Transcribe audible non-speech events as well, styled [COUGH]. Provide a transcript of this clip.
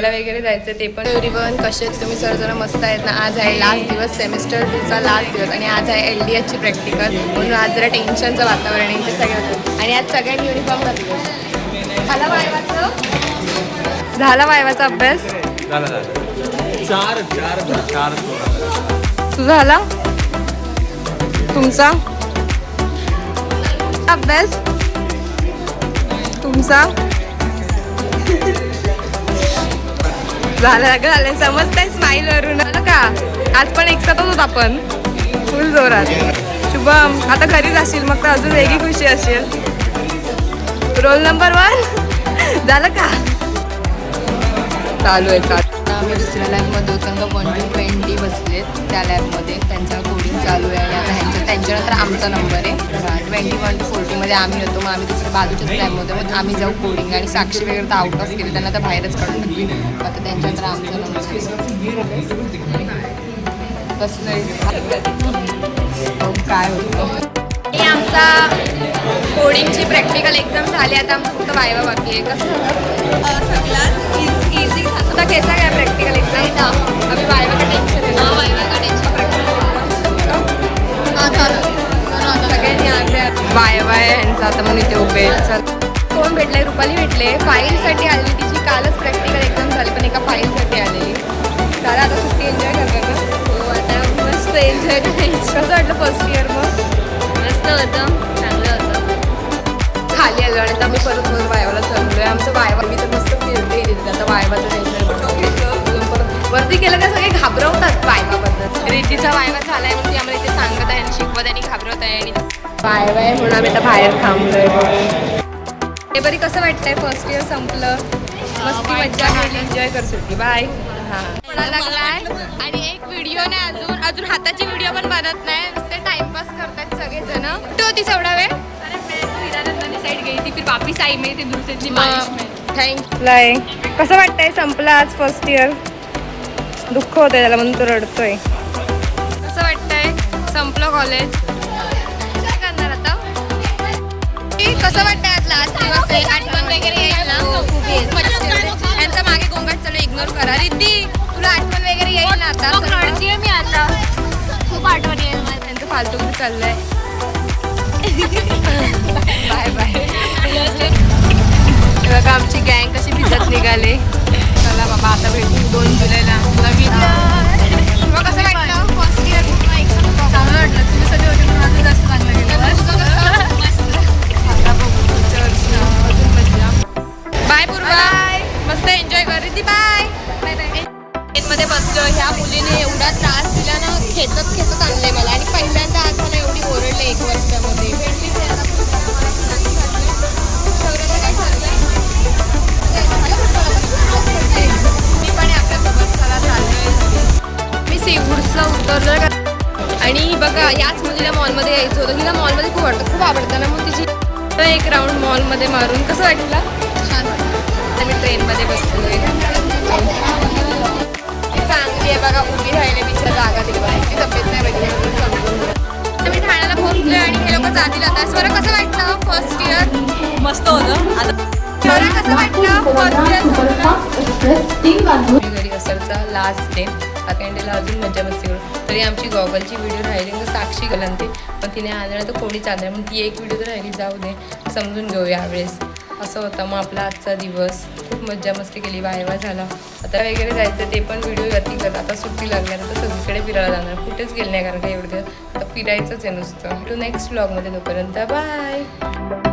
त्याला वगैरे जायचं ते पण. एव्हरीवन कसे आहेत? तुम्ही सर्वजण मस्त आहेत ना? आज आहे लास्ट दिवस सेमिस्टर टूचा लास्ट दिवस आणि आज आहे एल डी एचची प्रॅक्टिकल म्हणून आज जरा टेन्शनचं वातावरण आहे इथे सगळं आणि आज सगळ्यांनी युनिफॉर्म घातले. झाला वायवाचं? झाला वायवाचा अभ्यास? तुझा झाला? तुमचा? अभ्यास? तुमचा? झालं झालं समजताय स्माईल वरून. आलं का? आज पण एकसाथ होतो आपण फुल जोरात. शुभम आता घरीच असेल मग तर अजून वेगळी खुशी असेल. रोल नंबर वन झालं का? चालू आहे चालू आम्ही दुसऱ्या लॅबमध्ये होतो का वन टू ट्वेंटी बसलेत त्या लॅबमध्ये त्यांचा कोडिंग चालू आहे आणि आता त्यांच्यानंतर आमचा नंबर आहे. ट्वेंटी वन टू फोर्टीमध्ये आम्ही होतो मग आम्ही दुसऱ्या बाजूच्याच लॅबमध्ये मग आम्ही जाऊ कोडिंग आणि साक्षी वगैरे तर आउट ऑफ केली. त्यांना तर बाहेरच काढून टाकली आता त्यांच्यानंतर आमचा नंबर बसलोय. हो, काय होतं? हे आमचा कोडिंगची प्रॅक्टिकल एक्झाम झाली. आता आमचं फक्त वायवा बाकी आहे कसं सगळ्यात इझी आता कैसा काय प्रॅक्टिकल एक्झाम इथे उभे. कोण भेटले रुपाली भेटले. फाईलसाठी आली तिची कालच प्रॅक्टिकल एक्झाम झाली पण एका फाईलसाठी आलेली त्याला आता सुट्टी एन्जॉय ना हो आता मस्त एन्जॉय करायचं. कसं वाटलं फर्स्ट इयर मग? मस्त होतं. चांगलं होतं. खाली आलो आणि आता आम्ही परत मग वायवाला चढलोय आमचं वायवा मी तर मस्त फिरते तिथे आता वायवाचं टेन्शन परत वरती केलं का सगळे घाबरवतात वायवाबद्दल? रितीचा वायवा झालाय म्हणून ती आम्हाला आणि घाबरवत आहे आणि वायवा आहे म्हणून आम्ही आता बाहेर थांबलोय. हे बरी कसं वाटतंय? फर्स्ट इयर संपलं. मस्ती मज्जा केली एन्जॉय करू शकते बाय हां. लागलाय? आणि एक व्हिडिओ नाही अजून अजून हाताची व्हिडिओ पण बनत नाही. नुसते टाइमपास करतात सगळेजण. कुठे होतीस एवढा वेळ? साइड गई थी फिर वापस आई मैं थी दूसरे में थँक्यूलाय कसं वाटतंय? संपलं आज फर्स्ट इयर दुःख होतंय त्याला म्हणून तो रडतोय. संपलं कॉलेज काय करणार आता कसं वाटतंय आज लास्ट दिवस? आहे आठवण वगैरे येईल ना. यांचा मागे गोंगाट चालू इग्नोर करा. रिद्धी तुला आठवण वगैरे येईल ना आता? रडतीये मी आता. खूप आठवण येईल त्यांचं फालतू चाललंय. [LAUGHS] बाय बाय बाय पूर्वा. मस्त एन्जॉय कर. रिद्धी बाय. मध्ये बसलो ह्या मुलीने एवढा त्रास दिला ना खेचत खेचत आणलंय मला. आणि पहिल्यांदा आज मला एवढी ओरडले एक वर्षामध्ये. मी पण आपल्यासोबत चला चाललोय मी आणि बघा याच मुलीला मॉलमध्ये यायचं होतं. तिला मॉलमध्ये खूप आवडतं. खूप आवडतं ना मग तिची. तर एक राऊंड मॉलमध्ये मारून. कसं वाटलं? छान. वाटलं मी ट्रेनमध्ये बसलोय चांगली आहे बघा उभी राहिले तिच्या जागा तिकडे ती तब्येत नाही बघितली म्हणून समजून घ्या. मी ठाण्याला पोहोचलोय आणि हे लोक जातील आता. स्वरा कसं वाटलं फर्स्ट इयर मस्त होतं. आता स्वरा कसं वाटलं फर्स्ट इयर घरी असरचा लास्ट डे सेकंड डेला अजून मजा मस्ती करू. तरी आमची गॉगलची व्हिडिओ राहिली. तर साक्षी गलन ते पण तिने आंधळा तर कोणीच आंधळा म्हणून ती एक व्हिडिओ तर राहिली. जाऊ दे. समजून घेऊ यावेळेस. असं होतं. मग आपला आजचा दिवस खूप मज्जा मस्ती केली. वायवा झाला. आता वगैरे जायचं ते पण व्हिडिओ गती करत आता सुट्टी लागणार तर सगळीकडे फिरायला जाणार. कुठेच गेलं नाही कारण का एवढं आता फिरायचंच आहे नुसतं. टू नेक्स्ट ब्लॉगमध्ये तोपर्यंत. बाय